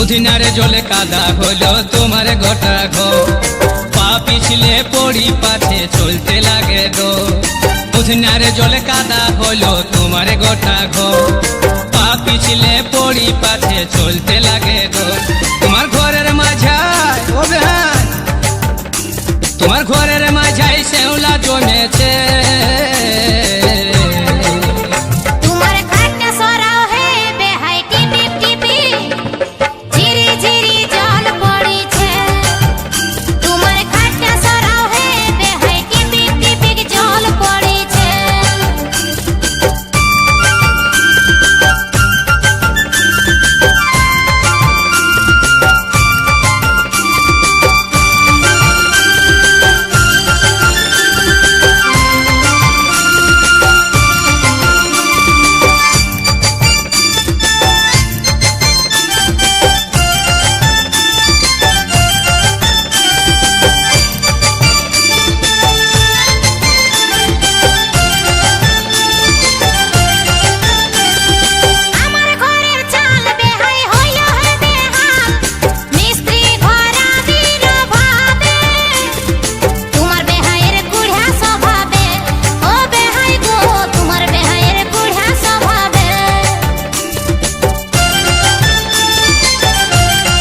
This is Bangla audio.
উঠনারে জলে কাদা হলো তোমার গোটা গো পা পিছলে পড়ি পাথে চলতে লাগে গো। উঠনারে জলে কাদা হলো তোমার গোটা গো পা পিছলে পড়ি পাথে চলতে লাগে গো। তোমার ঘরের মাঝায়, ও তোমার ঘরের